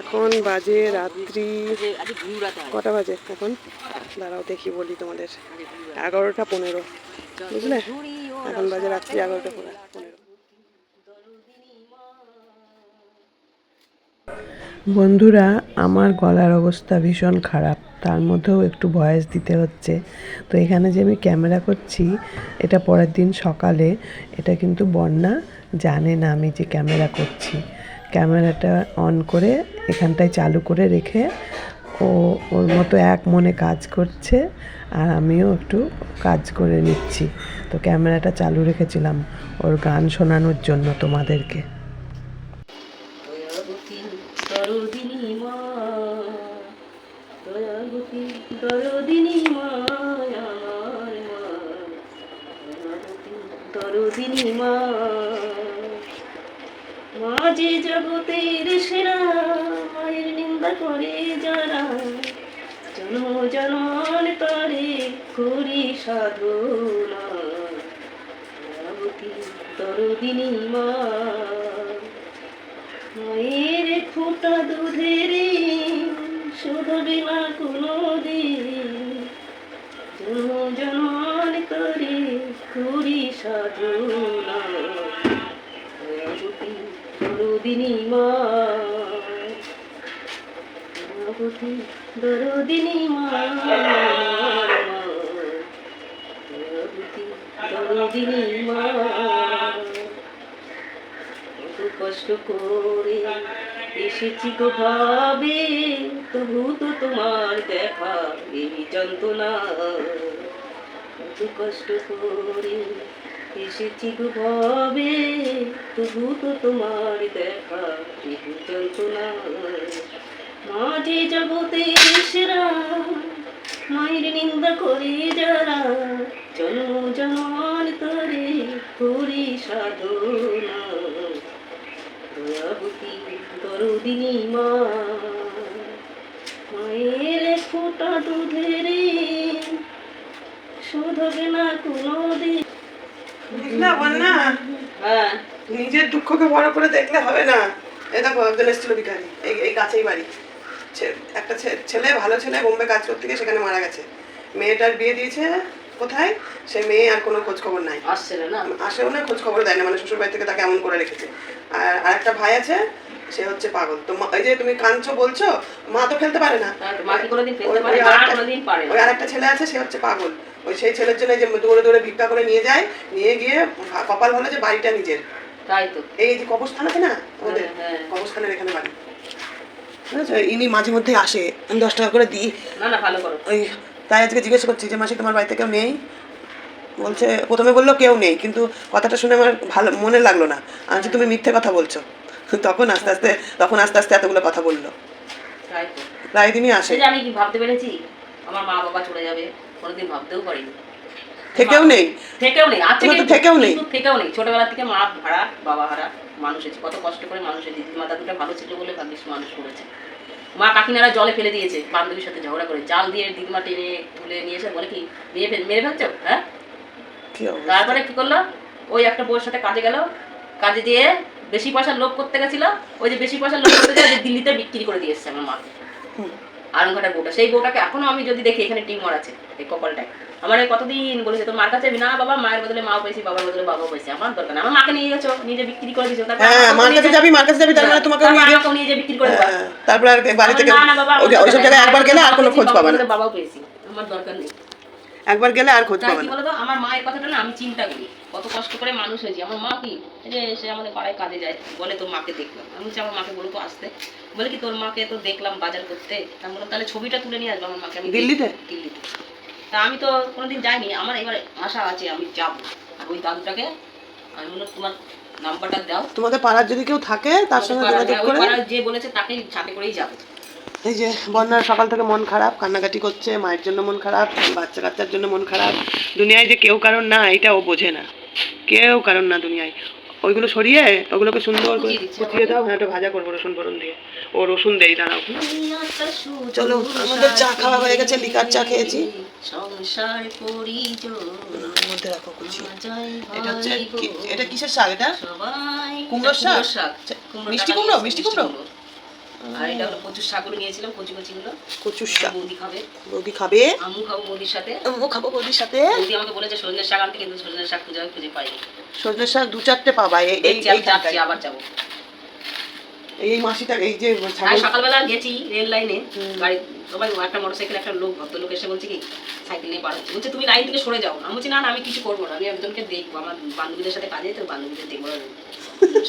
এখন বাজে রাত্রি কটা বাজে এখন? দাঁড়াও দেখি বলি তোমাদের। এগারোটা পনেরো বুঝলে? এখন বাজে রাত্রি এগারোটা পনেরো। বন্ধুরা আমার গলার অবস্থা ভীষণ খারাপ। তার মধ্যেও একটু ভয়েস দিতে হচ্ছে। তো এখানে যে আমি ক্যামেরা করছি এটা পরের দিন সকালে। এটা কিন্তু বন্যা জানে না আমি যে ক্যামেরা করছি। ক্যামেরাটা অন করে এখানটায় চালু করে রেখে ও ওর মতো এক মনে কাজ করছে আর আমিও একটু কাজ করে নিচ্ছি তো ক্যামেরাটা চালু রেখেছিলাম ওর গান শোনানোর জন্য তোমাদেরকে মা মা যে জগতের সেরা, মায়ের নিন্দা করে যারা। জন্ম জনন তরে করি সাধনা। দয়াবতী দরদিনী মা। মায়ের ফোটা দুধের শোধবে না কোনো দিন। জন্ম, জন্মান করে করি সাধনা। দয়াবতী দরদিনী দরদিনী কত কষ্ট করে এসেছি তো ভাবে তবু তো তোমার দেখা এই যন্ত্রণা কত কষ্ট করে এসেছি তো ভাবে, তবু তো তোমার দেখা এই যন্ত্রণা মাঝে জগতে সেরা মায়ের নিন্দা করে যারা, জন্ম জন্মান তরে করি সাধনা। দয়াবতী দরদিনী মা, মায়ের ফোটা দুধের শোধবে না কোনো দিন। হ্যাঁ। নিজের দুঃখকে বড় করে দেখলে হবে না। এই দেখো একজন এসেছিল ভিখারি এই এই কাছেই বাড়ি। ছে- একটা ছেলে ভালো ছেলে বোম্বে কাজ করতে গিয়ে সেখানে মারা গেছে। মেয়েটার বিয়ে দিয়েছে কোথায়? মেয়ে আর কোনো খোঁজ খবর নাই। আসছে না না? আসেও না খোঁজ খবর দেয় না মানে শ্বশুর বাড়ি থেকে তাকে এমন করে রেখেছে। আর আরেকটা ভাই আছে সে হচ্ছে পাগল। তো এই যে তুমি কাঁদছো বলছো মা তো পারে না। ফেলতে ওই- পারে না। ওই আরেকটা ছেলে আছে সে হচ্ছে পাগল। ওই সেই ছেলের জন্য যে দৌড়ে দৌড়ে ভিক্ষা করে নিয়ে যায় নিয়ে গিয়ে কপাল ভালো যে বাড়িটা নিজের। তাই তো। এই যে কবরস্থান আছে না আমাদের? হ্যাঁ, হ্যাঁ। কবরস্থানের এখানে বাড়ি। ইনি মাঝে মধ্যে আসে আমি দশ টাকা করে দিই। না না ভালো করো। ওই তাই আজকে জিজ্ঞেস করছি যে মাসি তোমার বাড়িতে কেউ নেই? বলছে প্রথমে বলল কেউ নেই কিন্তু কথাটা শুনে আমার ভালো মনে লাগল না। আমি তুমি মিথ্যে কথা বলছো। তখন আস্তে আস্তে তখন আস্তে আস্তে এতগুলো কথা বলল। তাই তো। প্রায় দিনই আসে। আমি কি ভাবতে পেরেছি? আমার মা বাবা চলে যাবে। কোনোদিন ভাবতেও পারিনি। থেকেও নেই। থেকেও নেই আছে কিন্তু- থেকেও নেই। থেকেও নেই। ছোটবেলা থেকে মা হারা বাবা হারা মানুষ হয়েছে কত কষ্ট করে মানুষ হয়েছে দিদি মাতা দুটো ভালো ছিল বলে ভাগ্যিস মানুষ করেছে। মা কাকিনারা জলে ফেলে দিয়েছে বান্ধবীর সাথে ঝগড়া করে। জাল দিয়ে দিদিমা টেনে তুলে নিয়ে এসে বলে কি মেয়ে মেরে ফেলছো? হ্যাঁ? তারপরে কি করল? ওই একটা বউয়ের সাথে কাজে গেল। কাজে দিয়ে বেশি পয়সা লোভ করতে গেছিল। ওই যে বেশি পয়সা লোভ করতে গিয়ে দিল্লিতে বিক্রি করে দিয়ে এসছে আমার মাকে হুম। আরঙ্ঘাটার বউটা। সেই বউটাকে এখনও আমি যদি দেখি এখানে টিমর আছে এই কপালটায়। আমার কতদিন বলেছে তোর মার কাছে না বাবা মায়ের বদলে মাও পাইছি বাবার বদলে বাবা পাইছি। আমার দরকার না আমার মাকে নিয়ে গেছো নিজে বিক্রি করে দিছো তারপর হ্যাঁ মার কাছে যাবি মার কাছে যাবি তার মানে তোমাকে নিয়ে যে বিক্রি করে। হ্যাঁ, তারপর আর বাড়ি থেকে না, না, বাবা, ওই- ওইসব জায়গায় একবার গেলে আর কোনো খোঁজ পাবে না। বাবাও পেয়েছি আমার দরকার নেই। একবার গেলে আর খোঁজ পাবে না। বলতো? আমার মায়ের কথাটা না আমি চিন্তা করি। কত কষ্ট করে মানুষ হয়েছি। আমার মা কি? যে সে আমাদের পাড়ায় কাজে যায় বলে তোর মাকে দেখলাম। আমি বলছি আমার মাকে বলো তো আসতে। বলে কি তোর মাকে তো দেখলাম বাজার করতে। আমি বললাম তাহলে ছবিটা তুলে নিয়ে আসব আমার মাকে। আমি দিল্লিতে? দিল্লিতে। তা আমি তো কোনোদিন যাইনি। আমার এবার আশা আছে আমি যাব। আর ওই দাদুটাকে আমি বললাম তোমার নাম্বারটা দাও। তোমাদের পাড়ার যদি কেউ থাকে তার সঙ্গে যোগাযোগ করে যে বলেছে তাকে সাথে করেই যাব। এই যে বন্যার সকাল থেকে মন খারাপ কান্নাকাটি করছে মায়ের জন্য মন খারাপ বাচ্চা কাচ্চার জন্য মন খারাপ। দুনিয়ায় যে কেউ কারণ না এটা ও বোঝে না। কেউ কারণ না দুনিয়ায়। ওইগুলো সরিয়ে ওগুলোকে সুন্দর করে কুচিয়ে দাও হ্যাঁ একটা ভাজা করব রসুন ফোড়ন দিয়ে। ও রসুন দেই দাঁড়াও। চলো আমাদের চা খাওয়া হয়ে গেছে লিকার চা খেয়েছি। মধ্যে রাখো কুচি। এটা হচ্ছে এটা কিসের শাক এটা? কুমড়োর শাক? আচ্ছা, মিষ্টি কুমড়ো? মিষ্টি কুমড়ো? আর এটা হলো কচুর শাকগুলো নিয়েছিলাম কচু কচিগুলো। কচুর শাক। বৌদি খাবে। বৌদি খাবে? আমু খাব বৌদির সাথে। আমিও খাব বৌদির সাথে? বৌদি আমাকে বলেছে সজনের শাক আনতে কিন্তু সজনের শাক খুঁজে আমি খুঁজে পাইনি। সজনে শাক দু চারটে পাবা এই এই যাচ্ছি আবার যাব। এই মাসিটা এই যে সকালবেলা গেছি রেল লাইনে। গাড়ি সবাই একটা মোটরসাইকেল একটা লোক ভদ্রলোক এসে বলছে কি সাইকেল নিয়ে পার বলছে তুমি লাইন থেকে সরে যাও। আমি বলছি না না আমি কিছু করব না। আমি একজনকে দেখব। আমার বান্ধবীদের সাথে কাজে তো বান্ধবীদের দেখব।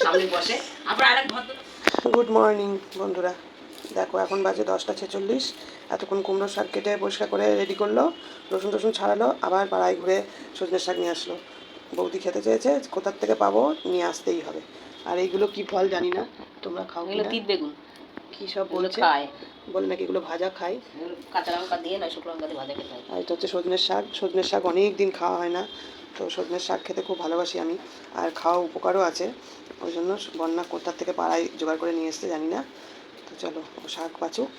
সামনে বসে। আবার আরেক ভদ্র গুড মর্নিং বন্ধুরা। দেখো এখন বাজে দশটা ছেচল্লিশ। এতক্ষণ কুমড়ো শাক কেটে পরিষ্কার করে রেডি করল রসুন টসুন ছাড়ালো আবার পাড়ায় ঘুরে সজনের শাক নিয়ে আসলো। বৌদি খেতে চেয়েছে কোথার থেকে পাবো? নিয়ে আসতেই হবে। আর এইগুলো কি ফল জানি না তোমরা খাও তিত বেগুন। কি সব বলছে? খায়। বলে নাকি এগুলো ভাজা খাই কাঁচা লঙ্কা দিয়ে নয় শুকনো লঙ্কা দিয়ে ভাজা খেতে হয়। আর এটা হচ্ছে সজনের শাক। সজনের শাক অনেক দিন খাওয়া হয় না তো সজনের শাক খেতে খুব ভালোবাসি আমি। আর খাওয়া উপকারও আছে ওই জন্য বন্যা কোথার থেকে পাড়ায় জোগাড় করে নিয়ে এসছে জানি না। তো চলো ও শাক বাঁচুক।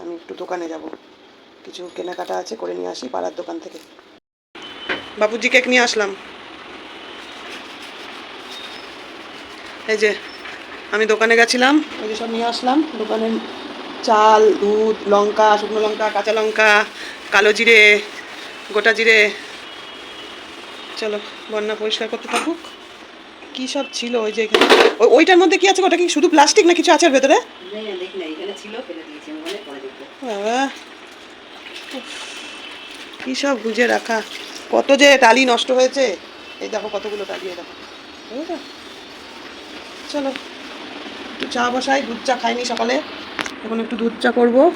আমি একটু দোকানে যাব। কিছু কেনাকাটা আছে করে নিয়ে আসি পাড়ার দোকান থেকে। বাবুজি কেক নিয়ে আসলাম। এই যে আমি দোকানে গেছিলাম ওই যে সব নিয়ে আসলাম। দোকানে চাল দুধ লঙ্কা শুকনো লঙ্কা কাঁচা লঙ্কা কালো জিরে গোটা জিরে। চলো বন্যা পরিষ্কার করতে থাকুক। কী সব ছিল ওই যে এখানে? ওইটার মধ্যে কি আছে? ওটা কি শুধু প্লাস্টিক না কিছু আছে ভেতরে? বাবা কী সব গুজে রাখা। কত যে টালি নষ্ট হয়েছে। এই দেখো কতগুলো টালি দেখো। চলো। একটু চা বসাই, দুধ চা খাইনি সকালে। এখন একটু দুধ চা করব।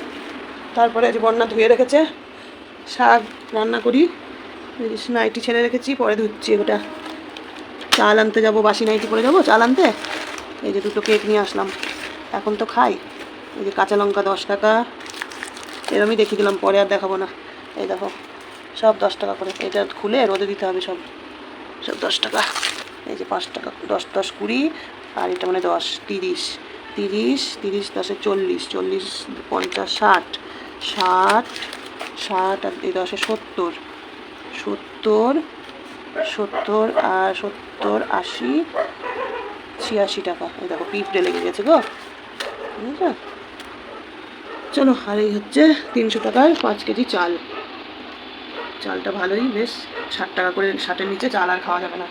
তারপরে যে বন্যা ধুয়ে রেখেছে, শাক রান্না করি। নাইটি ছেড়ে রেখেছি, পরে ধুচ্ছি ওটা। চাল আনতে যাব, বাসি নাইটি পরে যাব, চাল আনতে? এই যে দুটো কেক নিয়ে আসলাম। এখন তো খাই। এই যে কাঁচা লঙ্কা দশ টাকা। এরমই দেখিয়ে দিলাম, পরে আর দেখাবো না। এই দেখো, সব দশ টাকা করে। এটা খুলে রোদে দিতে হবে সব। সব দশ টাকা। এই যে পাঁচ টাকা, দশ দশ কুড়ি। আর এটা মানে দশ, তিরিশ। তিরিশ তিরিশ দশে চল্লিশ চল্লিশ পঞ্চাশ, ষাট। ষাট ষাট আর এই দশে সত্তর। সত্তর সত্তর আর সত্তর আশি, ছিয়াশি টাকা। এই দেখো, পিঁপড়ে লেগে গেছে গো। চলো, আর এই হচ্ছে তিনশো টাকায় পাঁচ কেজি চাল। চালটা ভালোই, বেশ, ষাট টাকা করে, ষাটের নিচে চাল আর খাওয়া যাবে না।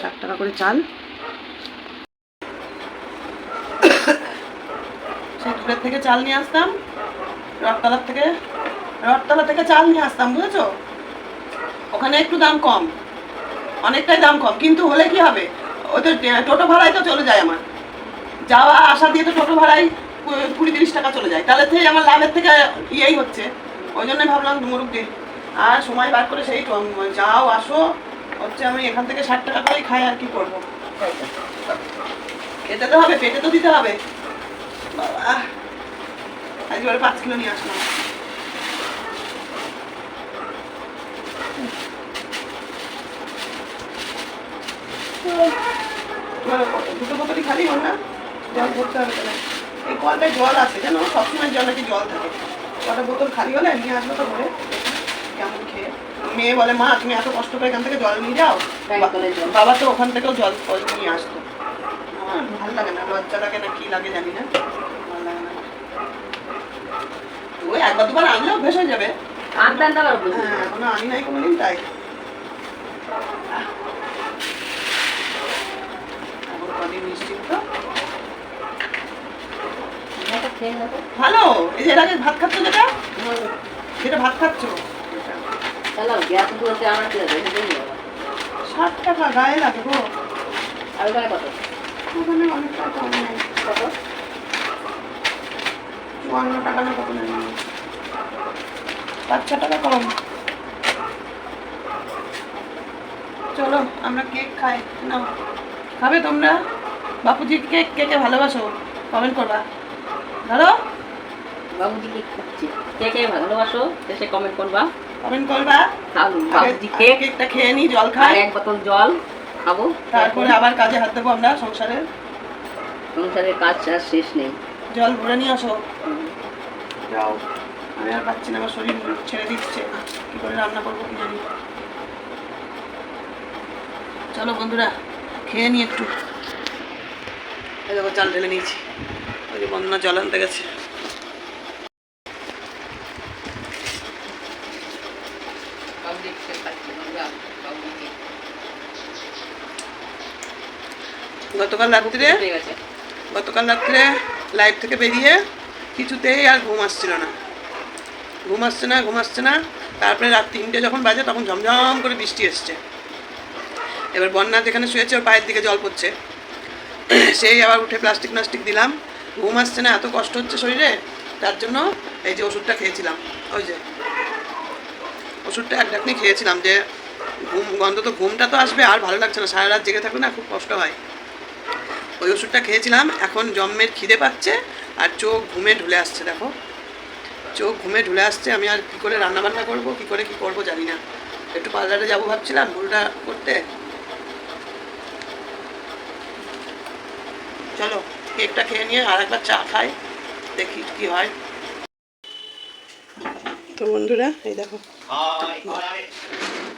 ষাট টাকা করে চাল। সেই থেকে চাল নিয়ে আসতাম। রথতলার থেকে, রথতলা থেকে চাল নিয়ে আসতাম, বুঝেছ? ওখানে একটু দাম কম, অনেকটাই দাম কম। কিন্তু হলে কি হবে? ওই তো টোটো ভাড়ায় তো চলে যায় আমার। যাওয়া আসা দিয়ে তো টোটো ভাড়াই কুড়ি তিরিশ টাকা চলে যায়। তাহলে থেকে আমার লাভের থেকে ইয়েই হচ্ছে। ওই জন্যই ভাবলাম মুরুখ দিই। আর সময় বার করে সেই যাও, আসো। হচ্ছে আমি এখান থেকে ষাট টাকা করেই খাই, আর কি করব? খেতে তো হবে, পেটে তো দিতে হবে। বাবা আজ ওরা পাঁচ কিলো নিয়ে আসলাম দুটো বোতলই খালি হল না জল ভরতে হবে তাহলে এই কলটায় জল আছে জানো সবসময় জল নাকি জল থাকে কটা বোতল খালি হলে নিয়ে আসব তো ভরে কেমন খেয়ে মেয়ে বলে মা তুমি এত কষ্ট করে এখান থেকে জল নিয়ে যাও। বাবা তো ওখান থেকেও জল জল নিয়ে আসতো আমার ভালো লাগে না লজ্জা লাগে না কি লাগে জানি না ভালো লাগে না একবার দুবার অভ্যেস হয়ে যাবে। আনতে আনতে আবার অভ্যেস হয়ে। এখনও আনি নাই কোনোদিন তাই। ভালো এই যে এর আগে ভাত খাচ্ছ যেটা? যেটা ভাত খাচ্ছ? ষাট টাকা গায়ে লাগে গো। আর ওখানে কত? ওখানে অনেকটা কম নেই। কত? চুয়ান্ন টাকা না কত নেই পাঁচ ছ টাকা কম চলো আমরা কেক খাই। নাও। খাবে তোমরা? বাপুজি কেক কেকে ভালোবাসো কমেন্ট করবা। ধরো। বাবুজি কি খাচ্ছে। কে কে ভালোবাসো সে কমেন্ট করবা। কমেন্ট করবা। বাবুজি কেক। কেকটা খেয়ে নি জল খাই। এক বোতল জল খাব। তারপরে আবার কাজে হাত দেবো আমরা সংসারের সংসারের কাজ শেষ নেই। জল ভরে নিয়ে আসো। যাও। আমি আর পাচ্ছি না আমার শরীর ছেড়ে দিচ্ছে। কি করে রান্না করব কি জানি। চলো বন্ধুরা খেয়ে নি একটু। এই দেখো চাল ঢেলে নিয়েছি। ওই যে বন্যা জল আনতে গেছে। গতকাল রাত্রে গতকাল রাত্রে লাইভ থেকে বেরিয়ে কিছুতেই আর ঘুম আসছিল না। ঘুম আসছে না, ঘুম আসছে না। তারপরে রাত তিনটে যখন বাজে, তখন ঝমঝম করে বৃষ্টি এসছে। এবার বন্যা যেখানে শুয়েছে, ওর পায়ের দিকে জল পড়ছে। সেই আবার উঠে প্লাস্টিক প্লাস্টিক দিলাম। ঘুম আসছে না, এত কষ্ট হচ্ছে শরীরে। তার জন্য এই যে ওষুধটা খেয়েছিলাম, ওই যে ওষুধটা এক ঢাকনি খেয়েছিলাম যে ঘুম, গন্ধ তো ঘুমটা তো আসবে, আর ভালো লাগছে না, সারা রাত জেগে থাকলে না খুব কষ্ট হয়। ওই ওষুধটা খেয়েছিলাম, এখন জম্মের খিদে পাচ্ছে, আর চোখ ঘুমে ঢুলে আসছে, দেখো। চোখ ঘুমে ঢুলে আসছে, আমি আর কী করে রান্না বান্না করব, কী করে কী করব জানি না। একটু পার্লারে যাব ভাবছিলাম, ভুলটা করতে। চলো, কেকটা খেয়ে নিয়ে আর একবার চা খাই, দেখি কি হয়। তো বন্ধুরা, এই দেখো।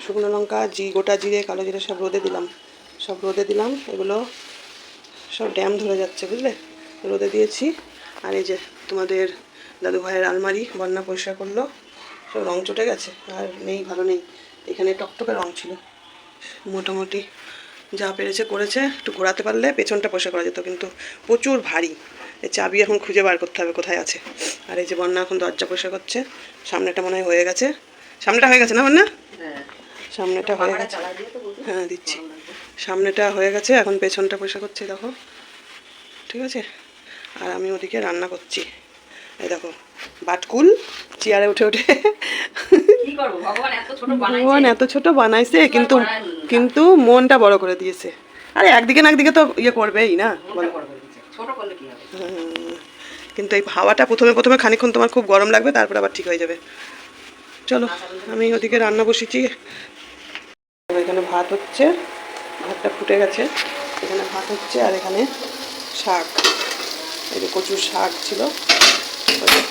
শুকনো লঙ্কা, জি, গোটা জিরে, কালো জিরে সব রোদে দিলাম। সব রোদে দিলাম, এগুলো সব ড্যাম ধরে যাচ্ছে, বুঝলে? রোদে দিয়েছি। আর এই যে তোমাদের দাদু ভাইয়ের আলমারি, বন্যা পরিষ্কার করল। সব রং চটে গেছে, আর নেই, ভালো নেই। এখানে টকটকে রং ছিল। মোটামুটি যা পেরেছে করেছে, একটু ঘোরাতে পারলে পেছনটা পরিষ্কার করা যেত, কিন্তু প্রচুর ভারী। এই চাবি এখন খুঁজে বার করতে হবে কোথায় আছে। আর এই যে বন্যা এখন দরজা পরিষ্কার করছে, সামনেটা মনে হয় হয়ে গেছে। সামনেটা হয়ে গেছে না বন্যা? সামনেটা হয়ে গেছে। হ্যাঁ দিচ্ছি। সামনেটা হয়ে গেছে, এখন পেছনটা পয়সা করছে, দেখো। ঠিক আছে? আর আমি ওদিকে রান্না করছি। এই দেখো বাটকুল চেয়ারে উঠে উঠে। ভগবান এত ছোট বানাইছে। কিন্তু কিন্তু মনটা বড় করে দিয়েছে। আরে একদিকে না একদিকে তো ইয়ে করবেই না? হুম, কিন্তু এই হাওয়াটা প্রথমে প্রথমে খানিক্ষণ তোমার খুব গরম লাগবে তারপর আবার ঠিক হয়ে যাবে। চলো আমি ওদিকে রান্না বসেছি এখানে ভাত হচ্ছে ভাতটা ফুটে গেছে। এখানে ভাত হচ্ছে আর এখানে শাক। এই যে কচুর শাক ছিল।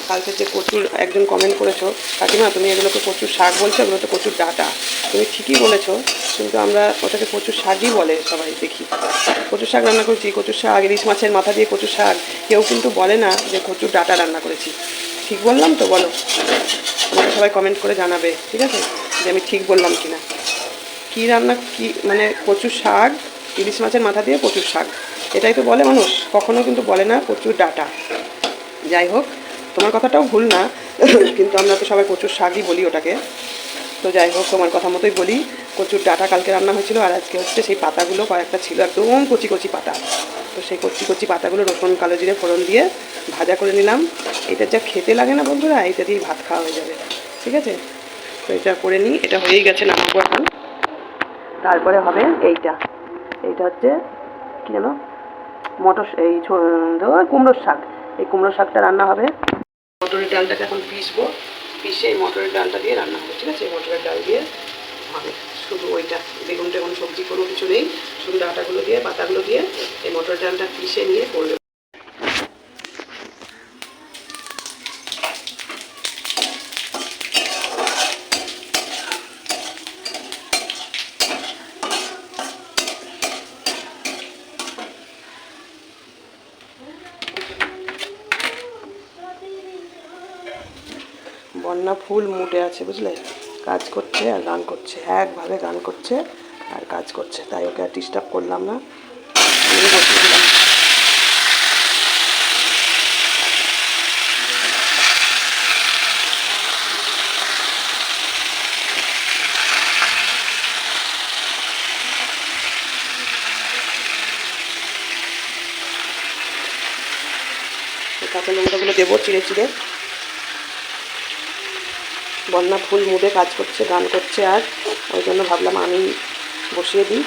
কালকে যে কচুর একজন কমেন্ট করেছ, কাকিমা, তুমি এগুলোকে কচুর শাক বলছো এগুলো তো ডাটা। তুমি ঠিকই বলেছ, কিন্তু আমরা ওটাকে কচুর শাকই বলে সবাই দেখি। কচুর শাক রান্না করেছি, কচুর শাক, ইলিশ মাছের মাথা দিয়ে কচুর শাক, কেউ কিন্তু বলে না যে কচুর ডাটা রান্না করেছি। ঠিক বললাম তো, বলো? আমাকে সবাই কমেন্ট করে জানাবে, ঠিক আছে? যে আমি ঠিক বললাম কি না কী রান্না, কি মানে কচুর শাক, ইলিশ মাছের মাথা দিয়ে কচুর শাক। এটাই তো বলে মানুষ, কখনো কিন্তু বলে না কচুর ডাটা। যাই হোক, তোমার কথাটাও ভুল না, কিন্তু আমরা তো সবাই কচুর শাকই বলি ওটাকে। তো যাই হোক, তোমার কথা মতোই বলি, কচুর ডাটা কালকে রান্না হয়েছিল, আর আজকে হচ্ছে সেই পাতাগুলো, কয়েকটা ছিল একদম কচি কচি পাতা। তো সেই কচি কচি পাতাগুলো রসুন, কালো জিরে, ফোড়ন দিয়ে ভাজা করে নিলাম। এটা যা খেতে লাগে না বন্ধুরা, এটা দিয়ে ভাত খাওয়া হয়ে যাবে, ঠিক আছে? তো এটা করে নিই, এটা হয়েই গেছে নামাবো এখন। তারপরে হবে এইটা। এইটা হচ্ছে কী যেন, মটর, এই কুমড়োর শাক। এই কুমড়ো শাকটা রান্না হবে। মটরের ডালটাকে এখন পিসবো পিসে এই মটরের ডালটা দিয়ে রান্না হবে, ঠিক আছে? মটরের ডাল দিয়ে হবে শুধু ওইটা বেগুন টেগুন সবজি কোনো কিছু নেই। শুধু ডাটাগুলো দিয়ে, পাতাগুলো দিয়ে এই মটরের ডালটা পিসে নিয়ে করবে বন্যা ফুল মুটে আছে, বুঝলে? কাজ করছে আর গান করছে, একভাবে গান করছে আর কাজ করছে। তাই ওকে আর ডিস্টার্ব করলাম না। কাঁচা লঙ্কাগুলো দেবো, চিড়ে চিড়ে। বন্যা ফুল মুডে কাজ করছে, গান করছে আর ওই জন্য ভাবলাম আমি বসিয়ে দিই।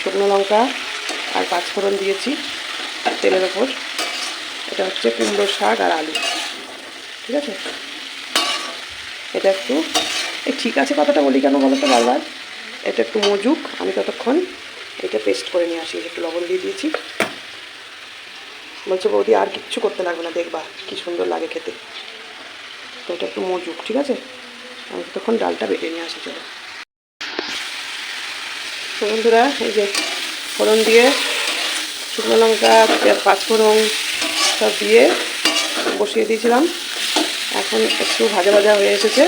শুকনো লঙ্কা আর পাঁচফোড়ন দিয়েছি তেলের ওপর। এটা হচ্ছে কুমড়ো শাক আর আলু। ঠিক আছে? এটা একটু এই ঠিক আছে কথাটা বলি কেন বলো বারবার? এটা একটু মজুক, আমি ততক্ষণ এটা পেস্ট করে নিয়ে আসি, একটু লবণ দিয়ে দিয়েছি। বলছে, বৌদি, আর কিচ্ছু করতে লাগবে না, দেখবা কি সুন্দর লাগে খেতে। তো এটা একটু মজুক, ঠিক আছে? আমি তখন ডালটা বেটে নিয়ে আসি, চলো। বন্ধুরা, এই যে ফোড়ন দিয়ে শুকনো লঙ্কা পাঁচফোড়ন সব দিয়ে বসিয়ে দিয়েছিলাম। এখন একটু ভাজা ভাজা হয়ে এসেছে।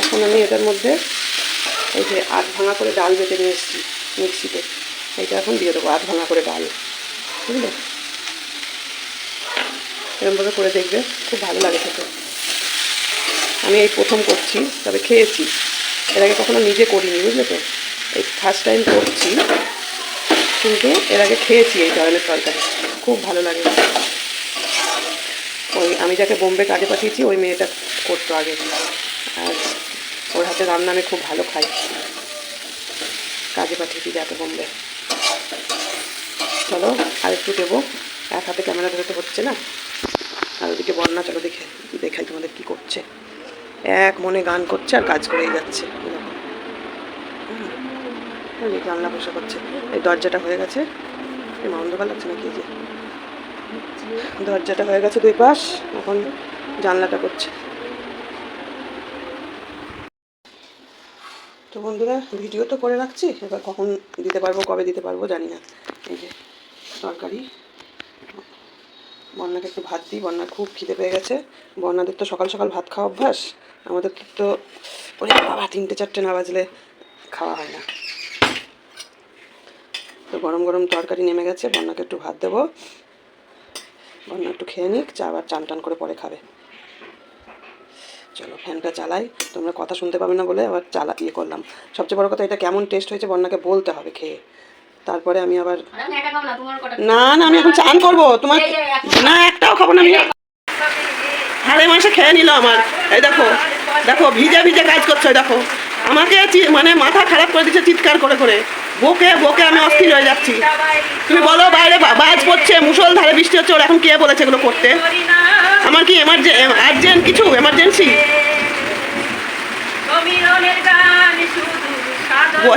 এখন আমি এটার মধ্যে এই যে আধ ভাঙা করে ডাল বেটে নিয়ে এসেছি মিক্সিতে। এইটা এখন দিয়ে দেবো, আধ ভাঙা করে ডাল। বুঝলে? এরকমভাবে করে দেখবে, খুব ভালো লাগে খেতে। আমি এই প্রথম করছি, তবে খেয়েছি। এর আগে কখনো নিজে করিনি, বুঝলে তো? এই ফার্স্ট টাইম করছি, কিন্তু এর আগে খেয়েছি এই ধরনের তরকারি। খুব ভালো লাগে। ওই আমি যাকে বোম্বে কাজে পাঠিয়েছি, ওই মেয়েটা করতো আগে। আর ওর হাতে রান্না আমি খুব ভালো খাই। কাজে পাঠিয়েছি যাকে বোম্বে। চলো, আর একটু দেবো। এক হাতে ক্যামেরা ধরে তো হচ্ছে না? আর ওদিকে বন্যা চলো দেখে, দেখাই তোমাদের কি করছে। এক মনে গান করছে আর কাজ করেই যাচ্ছে। জানলা বসে করছে। এই দরজাটা হয়ে গেছে। মা অন্ধকার লাগছে নাকি যে? দরজাটা হয়ে গেছে দুই পাশ। এখন জানলাটা করছে। তো বন্ধুরা, ভিডিও তো করে রাখছি। এবার কখন দিতে পারব, কবে দিতে পারব জানি না। এই যে, তরকারি। বন্যাকে একটু ভাত দিই, বন্যার খুব খিদে পেয়ে গেছে। বন্যাদের তো সকাল সকাল ভাত খাওয়া অভ্যাস। আমাদের তো ওই বাবা, তিনটে চারটে না বাজলে খাওয়া হয় না। তো গরম গরম তরকারি নেমে গেছে, বন্যাকে একটু ভাত দেবো। বন্যা একটু খেয়ে নিক, চা আবার চান টান করে পরে খাবে। চলো, ফ্যানটা চালাই। তোমরা কথা শুনতে পাবে না বলে আবার চালা ইয়ে করলাম। সবচেয়ে বড় কথা, এটা কেমন টেস্ট হয়েছে বন্যাকে বলতে হবে খেয়ে। তারপরে আমি আবার না না আমি এখন চান করব। তোমার না একটাও খাব না আমি হাড়ে মাসে খেয়ে নিল আমার। এই দেখো দেখো ভিজে ভিজে কাজ করছে দেখো। আমাকে মানে মাথা খারাপ করে দিচ্ছে চিৎকার করে করে। বকে বকে আমি অস্থির হয়ে যাচ্ছি। তুমি বলো বাইরে বাজ পড়ছে মুসল ধারে বৃষ্টি হচ্ছে ওর এখন কে বলেছে এগুলো করতে? আমার কি আর্জেন্ট কিছু? এমার্জেন্সি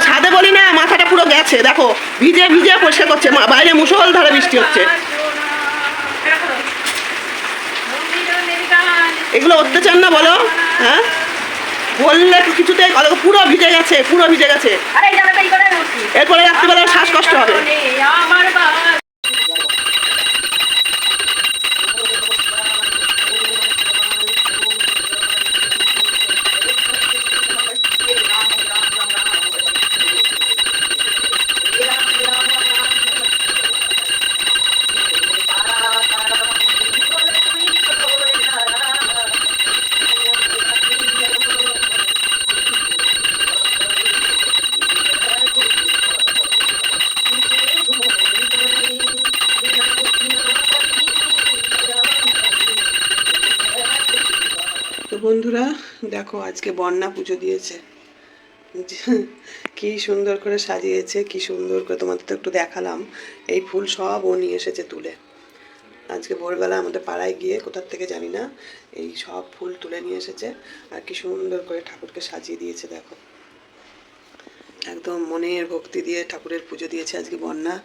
ছাদে বলি না মাথাটা পুরো গেছে দেখো ভিজে ভিজে পরিষ্কার করছে বাইরে মুসল ধারে বৃষ্টি হচ্ছে। এগুলো অত্যাচার না বলো হ্যাঁ? বললে তো কিছুতে পুরো ভিজে গেছে পুরো ভিজে গেছে। এরপরে রাত্রিবেলা শ্বাসকষ্ট হবে আমার বাবা তো বন্ধুরা দেখো, আজকে বন্যা পুজো দিয়েছে। কি সুন্দর করে সাজিয়েছে, কি সুন্দর করে তোমাদের তো একটু দেখালাম। এই ফুল সব ও নিয়ে এসেছে তুলে। আজকে ভোরবেলা আমাদের পাড়ায় গিয়ে, কোথার থেকে জানি না, এই সব ফুল তুলে নিয়ে এসেছে। আর কি সুন্দর করে ঠাকুরকে সাজিয়ে দিয়েছে, দেখো। একদম মনের ভক্তি দিয়ে ঠাকুরের পুজো দিয়েছে আজকে বন্যা।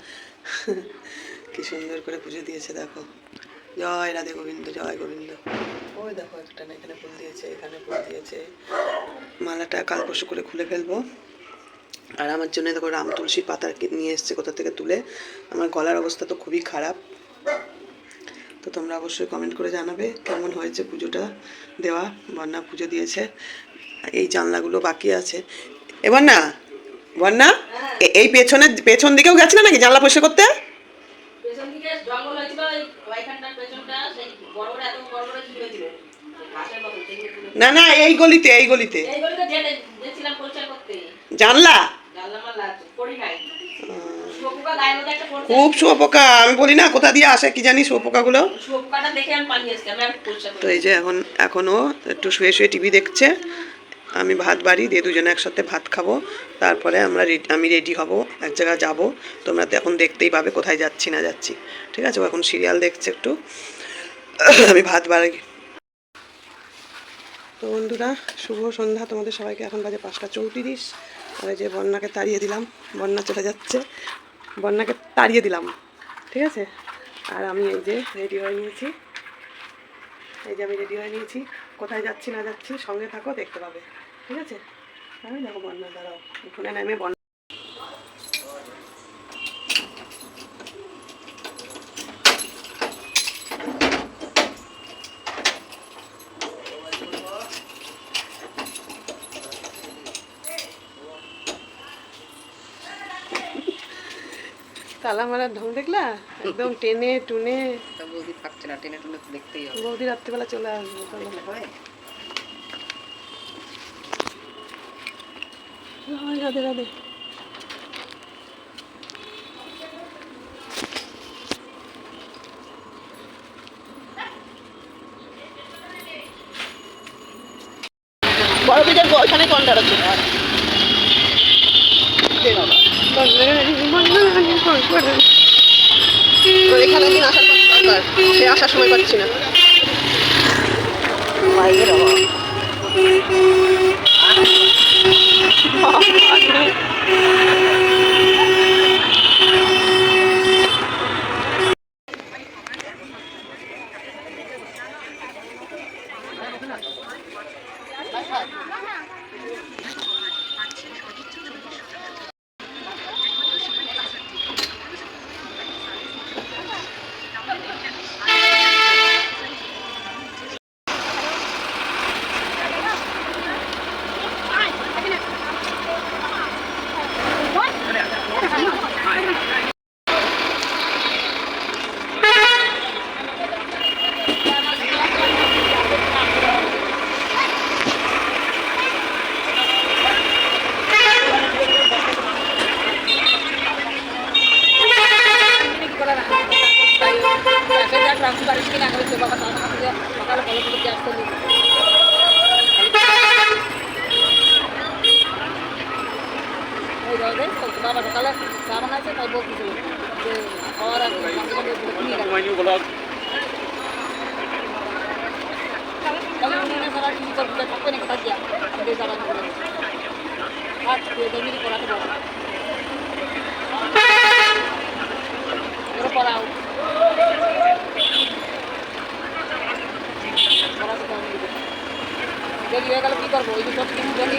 কি সুন্দর করে পুজো দিয়েছে, দেখো। জয় রাধে গোবিন্দ, জয় গোবিন্দ। ওই দেখো, একটা না এখানে ফুল দিয়েছে, এখানে ফুল দিয়েছে। মালাটা কাল পরশু করে খুলে ফেলব। আর আমার জন্য দেখো রাম তুলসীর পাতা নিয়ে এসছে কোথা থেকে তুলে। আমার গলার অবস্থা তো খুবই খারাপ। তো তোমরা অবশ্যই কমেন্ট করে জানাবে কেমন হয়েছে পুজোটা দেওয়া। বন্যা পুজো দিয়েছে। এই জানলাগুলো বাকি আছে। এবার না বন্যা? এই পেছনের, পেছন দিকেও গেছিলে নাকি জানলা পরিষ্কার করতে? না না এই গলিতে এই গলিতে। জানলা? খুব শুয়োপোকা আমি বলি না কোথা দিয়ে আসে কি জানি শুয়োপোকাগুলো? তো এই যে এখন এখনও একটু শুয়ে শুয়ে টিভি দেখছে। আমি ভাত বাড়ি দিয়ে দুজনে একসাথে ভাত খাব। তারপরে আমরা আমি রেডি হব এক জায়গায় যাব। তোমরা তো এখন দেখতেই পাবে কোথায় যাচ্ছি না যাচ্ছি। ঠিক আছে ও এখন সিরিয়াল দেখছে একটু। আমি ভাত বাড়ি তো বন্ধুরা, শুভ সন্ধ্যা। তোমাদের সবাইকে এখন বাজে পাঁচটা চৌত্রিশ। আর যে বন্যাকে তাড়িয়ে দিলাম। বন্যা চলে যাচ্ছে। বন্যাকে তাড়িয়ে দিলাম। ঠিক আছে? আর আমি এই যে রেডি হয়ে নিয়েছি। এই যে আমি রেডি হয়ে নিয়েছি। কোথায় যাচ্ছি, না যাচ্ছি, সঙ্গে থাকো, দেখতে পাবে। ঠিক আছে? আমি দেখো বন্যা, দাঁড়াও। এখানে নেমে বন্যা তালা মারার ঢং দেখলা? একদম টেনে টুনে। বৌদি থাকছে না টেনে টুনে তো দেখতেই হবে। বৌদি রাত্রিবেলা চলে আসবে রাধে রাধে বড় পূজার ওইখানে কোন দাঁড়াচ্ছে? এখানে দিন আসার দরকার সে আসার সময় পাচ্ছি না। বাবা বাবা সকালে চা বানাইছে তাই বলতেছিল যে খাওয়ার আগে নিয়ে গেল তাহলে উনি না সারা টিভি করতে থাকবে নাকি থাকিয়া আমাদের যাবা না বলে আর দমিনি করাতে বলো এরপর পড়াও পড়াতে দাও যদি হয়ে গেলে কী করব ওই যে সব কিছু যদি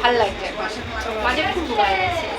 ভালো লাগছে মাঝে খুব ভালো লাগছে